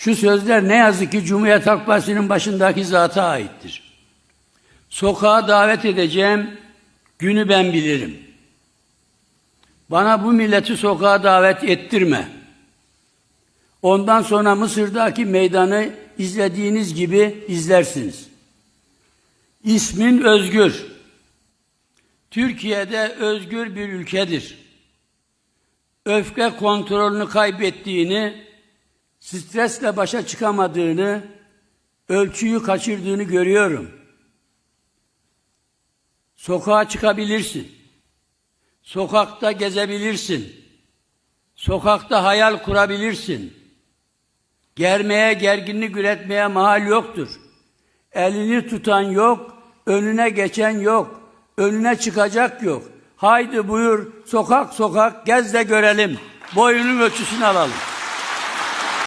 Şu sözler ne yazık ki Cumhuriyet Halk Partisi'nin başındaki zata aittir. Sokağa davet edeceğim, günü ben bilirim. Bana bu milleti sokağa davet ettirme. Ondan sonra Mısır'daki meydanı izlediğiniz gibi izlersiniz. İsmin Özgür. Türkiye'de özgür bir ülkedir. Öfke kontrolünü kaybettiğini, stresle başa çıkamadığını, ölçüyü kaçırdığını görüyorum. Sokağa çıkabilirsin. Sokakta gezebilirsin. Sokakta hayal kurabilirsin. Germeye, gerginlik üretmeye mahal yoktur. Elini tutan yok, önüne geçen yok, önüne çıkacak yok. Haydi buyur, sokak sokak gez de görelim. Boyunun ölçüsünü alalım.